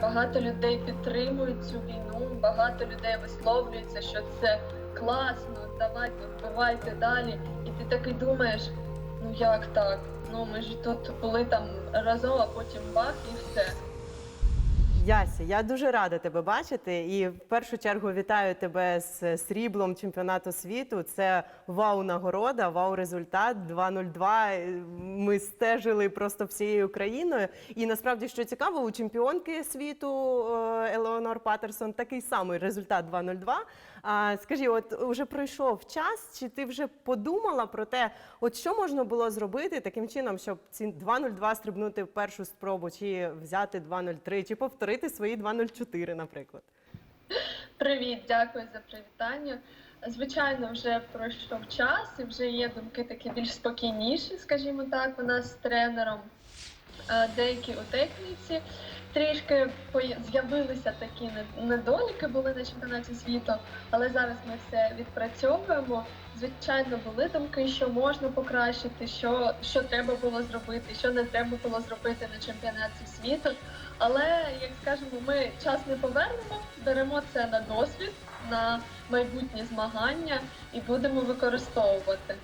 Багато людей підтримують цю війну, багато людей висловлюється, що це класно, давайте вбивайте далі. І ти такий думаєш, ну як так? Ну ми ж тут були там разом, а потім бах і все. Яся, я дуже рада тебе бачити. І в першу чергу вітаю тебе з сріблом чемпіонату світу. Це вау-нагорода, вау-результат 2.02. Ми стежили просто всією Україною. І насправді, що цікаво, у чемпіонки світу е, Елеонор Паттерсон такий самий результат 2.02. А скажи, от уже пройшов час, чи ти вже подумала про те, от що можна було зробити таким чином, щоб ці 2.02 стрибнути в першу спробу, чи взяти 2.03, чи повторити свої 2.04, наприклад? Привіт, дякую за привітання. Звичайно, вже пройшов час і вже є думки такі більш спокійніші, скажімо так, у нас з тренером. Е, Деякі у техніці трішки з'явилися такі недоліки були на чемпіонаті світу, але зараз ми все відпрацьовуємо. Звичайно, були думки, що можна покращити, що, що треба було зробити, що не треба було зробити на чемпіонаті світу. Але як скажемо, ми час не повернемо, беремо це на досвід, на майбутні змагання і будемо використовувати.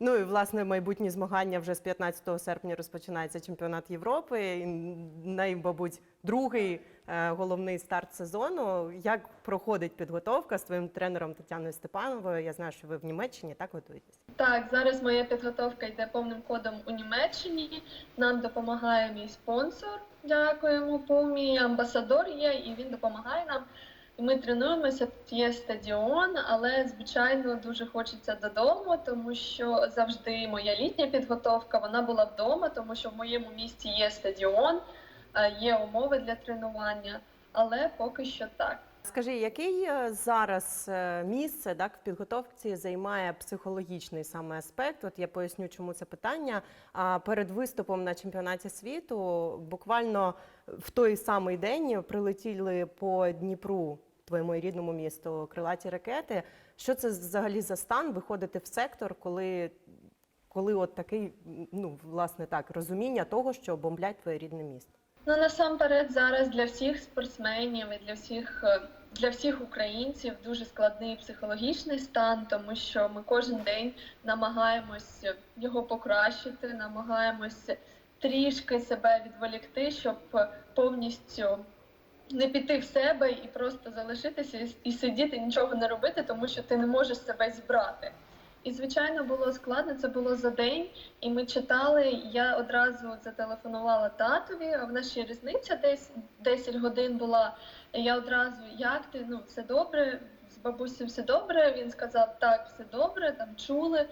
Ну і власне майбутні змагання вже з 15 серпня розпочинається чемпіонат Європи. І мабуть, другий е, головний старт сезону. Як проходить підготовка з твоїм тренером Тетяною Степановою? Я знаю, що ви в Німеччині так готуєтесь. Так, зараз моя підготовка йде повним ходом у Німеччині. Нам допомагає мій спонсор. Дякуємо. Пумі амбасадор є, і він допомагає нам. І ми тренуємося. Тут є стадіон, але звичайно дуже хочеться додому, тому що завжди моя літня підготовка вона була вдома, тому що в моєму місті є стадіон, е, є умови для тренування, але поки що так. Скажи, який е, зараз е, місце так, в підготовці займає психологічний саме аспект? От я поясню, чому це питання. А перед виступом на чемпіонаті світу буквально в той самий день прилетіли по Дніпру, твоєму рідному місту, крилаті ракети. Що це взагалі за стан виходити в сектор, коли, коли от такий, ну власне так, розуміння того, що бомблять твоє рідне місто? Ну насамперед зараз для всіх спортсменів і для всіх е, для всіх українців дуже складний психологічний стан, тому що ми кожен день намагаємось його покращити, намагаємось трішки себе відволікти, щоб повністю не піти в себе і просто залишитися і- сидіти, нічого не робити, тому що ти не можеш себе зібрати. І звичайно було складно. Це було за день, і ми читали. Я одразу зателефонувала татові. А в нас ще різниця десь 10 годин була. Я одразу, як ти? Ну, все добре, з бабусею все добре. Він сказав, так, все добре, там чули.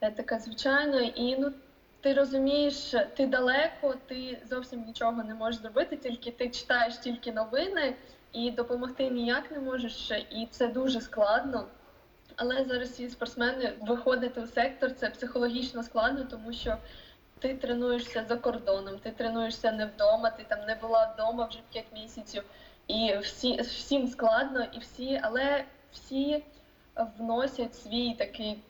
Я така, звичайно, і ну. Ти розумієш, ти далеко, ти зовсім нічого не можеш зробити, тільки ти читаєш тільки новини і допомогти ніяк не можеш, і це дуже складно. Але зараз всі спортсмени виходити у сектор це психологічно складно, тому що ти тренуєшся за кордоном, ти тренуєшся не вдома, ти там не була вдома вже 5 місяців. І всі, всім складно, і всі, але всі вносять свій такий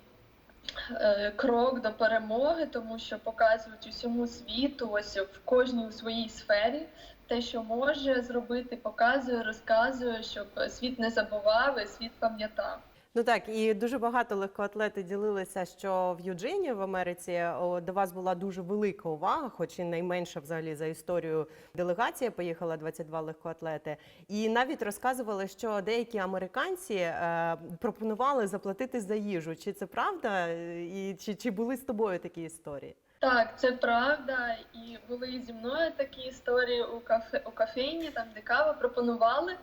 крок до перемоги, тому що показують усьому світу, ось в кожній у своїй сфері. Те, що може зробити, показує, розказує, щоб світ не забував і світ пам'ятав. Ну так, і дуже багато легкоатлети ділилися, що в Юджині в Америці до вас була дуже велика увага, хоч і найменша взагалі за історію делегація поїхала 22 легкоатлети. І навіть розказували, що деякі американці е, пропонували заплатити за їжу. Чи це правда? І чи, чи були з тобою такі історії? Так, це правда. І були зі мною такі історії у кафе у кофейні, там де кава пропонували.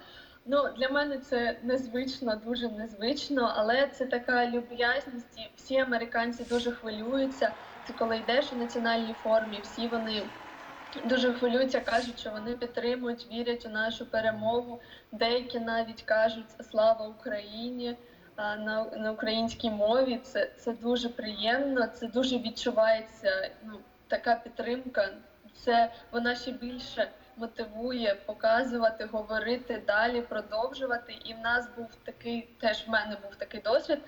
Ну для мене це незвично, дуже незвично, але це така люб'язність. І всі американці дуже хвилюються. Це коли йдеш у національній формі, всі вони дуже хвилюються, кажуть, що вони підтримують, вірять у нашу перемогу. Деякі навіть кажуть Слава Україні на, на українській мові. Це, це дуже приємно, це дуже відчувається. Ну, така підтримка. Це вона ще більше мотивує показувати, говорити далі, продовжувати. І в нас був такий, теж в мене був такий досвід.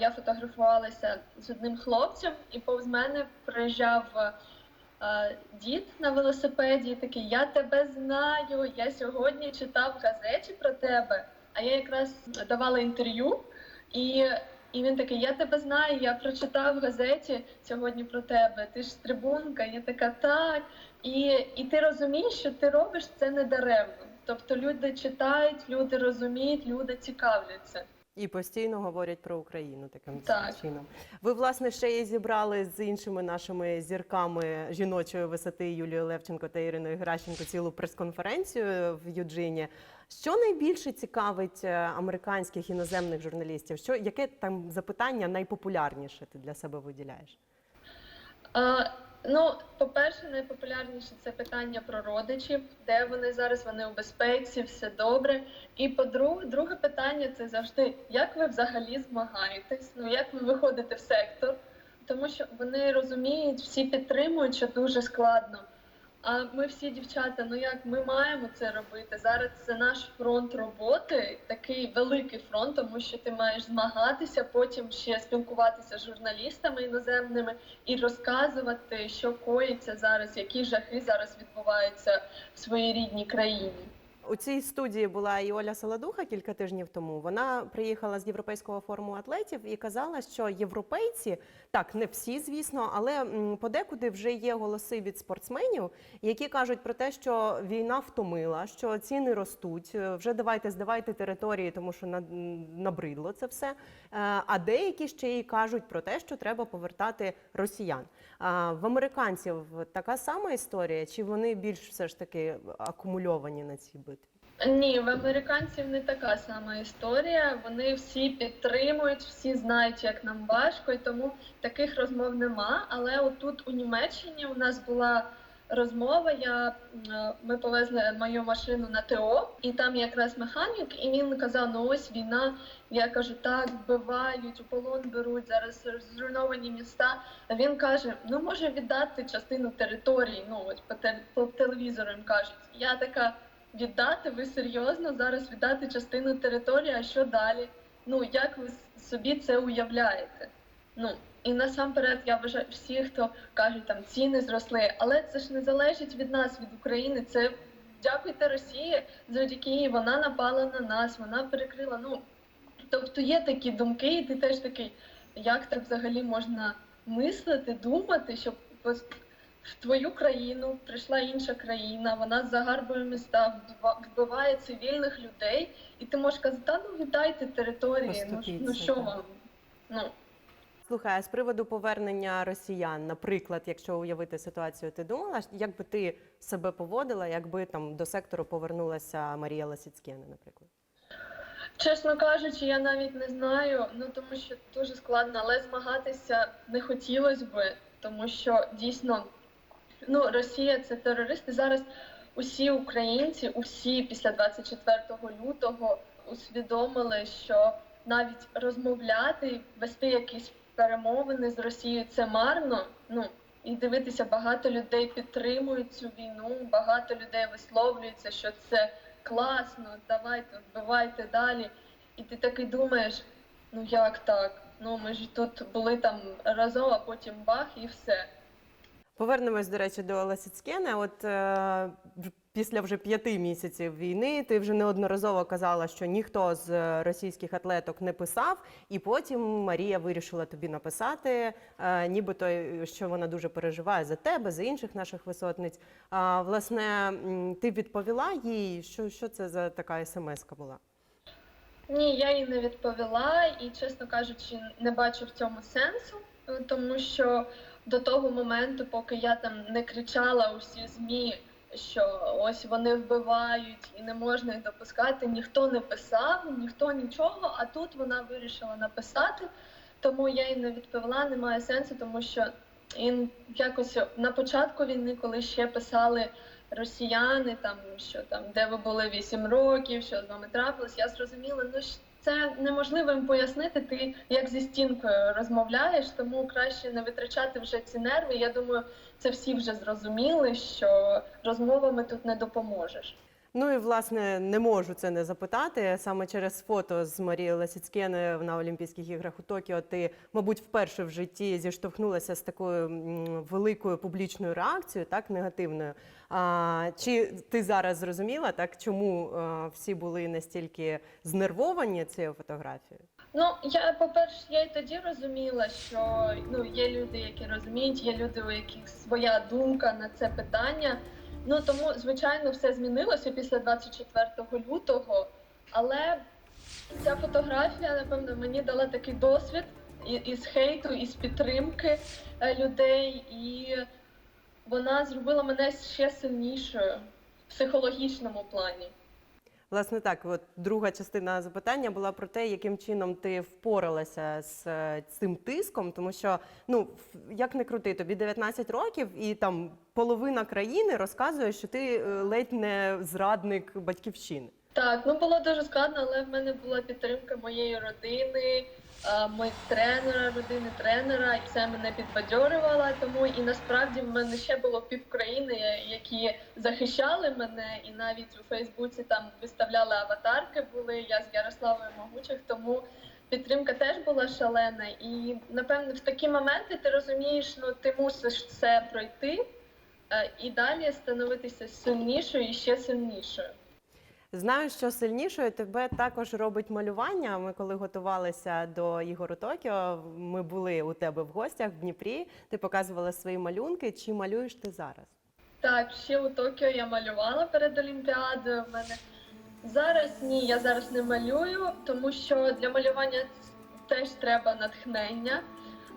Я фотографувалася з одним хлопцем, і повз мене приїжджав дід на велосипеді, і такий: Я тебе знаю. Я сьогодні читав газеті про тебе. А я якраз давала інтерв'ю, і, і він такий: Я тебе знаю, я прочитав в газеті сьогодні про тебе. Ти ж стрибунка. Я така, так. І, і ти розумієш, що ти робиш це не даремно. Тобто люди читають, люди розуміють, люди цікавляться. І постійно говорять про Україну таким Так. чином. Ви, власне, ще і зібрали з іншими нашими зірками жіночої висоти Юлією Левченко та Іриною Геращенко цілу прес-конференцію в Юджині. Що найбільше цікавить е, американських іноземних журналістів? Що яке там запитання найпопулярніше ти для себе виділяєш? А, ну, по-перше, найпопулярніше це питання про родичів, де вони зараз, вони у безпеці, все добре. І по-друге, друге питання це завжди, як ви взагалі змагаєтесь, ну як ви виходите в сектор, тому що вони розуміють, всі підтримують, що дуже складно. А ми всі дівчата, ну як ми маємо це робити? Зараз це наш фронт роботи, такий великий фронт, тому що ти маєш змагатися, потім ще спілкуватися з журналістами іноземними і розказувати, що коїться зараз, які жахи зараз відбуваються в своїй рідній країні. У цій студії була і Оля Солодуха кілька тижнів тому. Вона приїхала з Європейського форуму атлетів і казала, що європейці, так не всі, звісно, але подекуди вже є голоси від спортсменів, які кажуть про те, що війна втомила, що ціни ростуть. е, Вже давайте здавайте території, тому що на- набридло це все. Е, А деякі ще й кажуть про те, що треба повертати росіян. А в американців така сама історія, чи вони більш все ж таки акумульовані на цій битві? Ні, в американців не така сама історія. Вони всі підтримують, всі знають, як нам важко, і тому таких розмов нема. Але отут у Німеччині у нас була розмова. Я ми повезли мою машину на ТО, і там якраз механік, і він казав: ну ось війна. Я кажу, так вбивають, у полон беруть зараз зруйновані міста. А він каже: ну може віддати частину території. Ну те- по телевізору їм кажуть. Я така. Віддати ви серйозно зараз віддати частину території, а що далі? Ну як ви собі це уявляєте? Ну і насамперед я вважаю всі, хто кажуть, там ціни зросли, але це ж не залежить від нас, від України. Це дякуйте Росії, завдяки їй вона напала на нас, вона перекрила. Ну тобто є такі думки, і ти теж такий, як так взагалі можна мислити, думати, щоб в твою країну прийшла інша країна, вона загарбує міста, вбива- вбиває цивільних людей, і ти можеш казати, та ну віддайте території. Ну, ну що так. вам? Ну Слухай, а з приводу повернення росіян, наприклад, якщо уявити ситуацію, ти думала, як би ти себе поводила, якби там до сектору повернулася Марія Ласіцькєна, наприклад? чесно кажучи, я навіть не знаю. Ну тому що дуже складно, але змагатися не хотілося би, тому що дійсно ну Росія це терористи. Зараз усі українці, усі після 24 лютого усвідомили, що навіть розмовляти, вести якісь перемовини з Росією це марно. Ну і дивитися, багато людей підтримують цю війну, багато людей висловлюються, що це класно, давайте вбивайте далі. І ти такий думаєш, ну як так? Ну ми ж тут були там разом, а потім бах і все. Повернемось, до речі, до Ласіцькєна. От е, після вже п'яти місяців війни ти вже неодноразово казала, що ніхто з е, російських атлеток не писав, і потім Марія вирішила тобі написати, е, нібито е, що вона дуже переживає за тебе, за інших наших висотниць. А, власне, ти відповіла їй, що, що це за така смс-ка була? Ні, я їй не відповіла і, чесно кажучи, не бачу в цьому сенсу, е, тому що до того моменту, поки я там не кричала у всі змі, що ось вони вбивають і не можна їх допускати, ніхто не писав, ніхто нічого. А тут вона вирішила написати, тому я їй не відповіла, немає сенсу, тому що і якось на початку війни, коли ще писали росіяни, там що там, де ви були 8 років, що з вами трапилось, я зрозуміла, ну це неможливо їм пояснити. Ти як зі стінкою розмовляєш, тому краще не витрачати вже ці нерви. Я думаю, це всі вже зрозуміли, що розмовами тут не допоможеш. Ну і власне не можу це не запитати. Саме через фото з Марією Ласіцькеною на Олімпійських іграх у Токіо ти, мабуть, вперше в житті зіштовхнулася з такою великою публічною реакцією, так негативною. А, чи ти зараз зрозуміла, так чому е, всі були настільки знервовані цією фотографією? Ну, я, по-перше, я і тоді розуміла, що ну, є люди, які розуміють, є люди, у яких своя думка на це питання. Ну тому, звичайно, все змінилося після 24 лютого. Але ця фотографія, напевно, мені дала такий досвід із хейту, із підтримки е, людей, і вона зробила мене ще сильнішою в психологічному плані. Власне, так, от друга частина запитання була про те, яким чином ти впоралася з е, цим тиском, тому що ну як не крути, тобі 19 років, і там половина країни розказує, що ти е, ледь не зрадник батьківщини. Так, ну було дуже складно, але в мене була підтримка моєї родини, е, моїх тренера, родини тренера, і це мене підбадьорювало. Тому і насправді в мене ще було пів країни, які захищали мене, і навіть у Фейсбуці там виставляли аватарки. Були я з Ярославою Могучих, тому. Підтримка теж була шалена, і напевно в такі моменти ти розумієш, ну ти мусиш це пройти е, і далі становитися сильнішою і ще сильнішою. Знаю, що сильнішою тебе також робить малювання. Ми коли готувалися до ігор у Токіо, ми були у тебе в гостях в Дніпрі. Ти показувала свої малюнки. Чи малюєш ти зараз? Так, ще у Токіо я малювала перед Олімпіадою. В мене зараз ні, я зараз не малюю, тому що для малювання теж треба натхнення,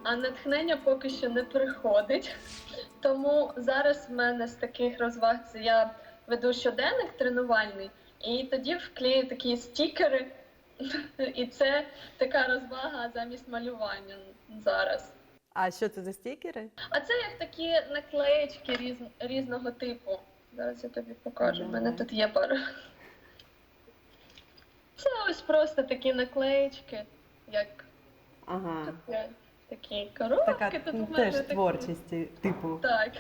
а натхнення поки що не приходить. Тому зараз в мене з таких розваг це я веду щоденник тренувальний, і тоді вклею такі стікери, і це така розвага замість малювання зараз. А що це за стікери? А це як такі наклеєчки різ, різного типу. Зараз я тобі покажу. У мене тут є пара. Це ось просто такі наклеєчки, як Ага. такі, коробки. Така тут ну, теж творчості, типу. Так.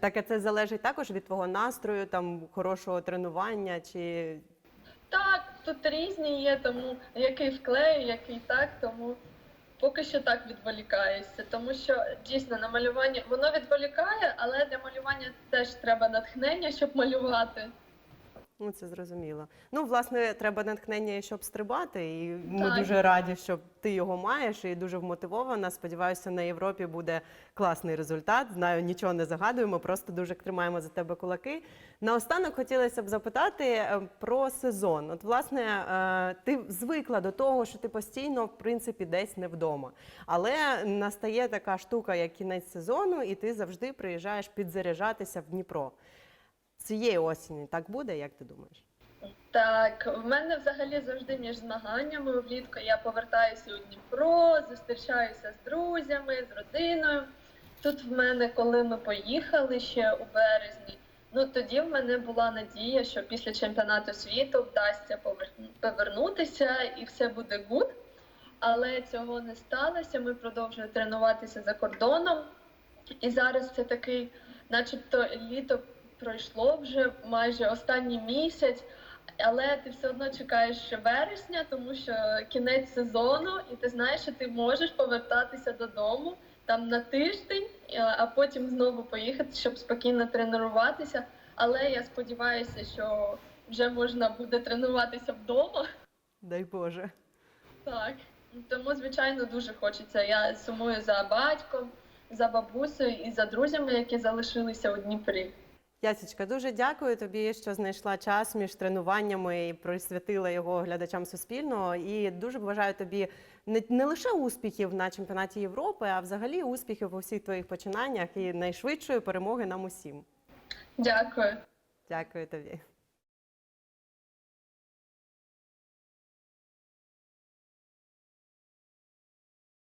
Так це залежить також від твого настрою, там хорошого тренування чи Так, тут різні є, тому який вклею, який так, тому поки що так відволікаюся. Тому що дійсно на малювання воно відволікає, але для малювання теж треба натхнення, щоб малювати. Ну це зрозуміло. Ну, власне, треба натхнення, щоб стрибати, і ми Так. дуже раді, що ти його маєш, і дуже вмотивована. Сподіваюся, на Європі буде класний результат. Знаю, нічого не загадуємо, просто дуже тримаємо за тебе кулаки. Наостанок хотілося б запитати е, про сезон. От, власне, е, ти звикла до того, що ти постійно, в принципі, десь не вдома. Але настає така штука, як кінець сезону, і ти завжди приїжджаєш підзаряджатися в Дніпро. Цієї осені так буде, як ти думаєш? Так, в мене взагалі завжди між змаганнями влітку я повертаюся у Дніпро, зустрічаюся з друзями, з родиною. Тут в мене, коли ми поїхали ще у березні, ну тоді в мене була надія, що після чемпіонату світу вдасться повернутися і все буде гуд. Але цього не сталося. Ми продовжуємо тренуватися за кордоном. І зараз це такий, начебто, літо пройшло вже майже останній місяць, але ти все одно чекаєш ще вересня, тому що кінець сезону, і ти знаєш, що ти можеш повертатися додому там на тиждень, е, а потім знову поїхати, щоб спокійно тренуватися. Але я сподіваюся, що вже можна буде тренуватися вдома. Дай Боже. Так, тому звичайно дуже хочеться. Я сумую за батьком, за бабусею і за друзями, які залишилися у Дніпрі. Ясічка, дуже дякую тобі, що знайшла час між тренуваннями і присвятила його глядачам Суспільного. І дуже бажаю тобі не, не лише успіхів на чемпіонаті Європи, а взагалі успіхів у всіх твоїх починаннях і найшвидшої перемоги нам усім. Дякую. Дякую тобі.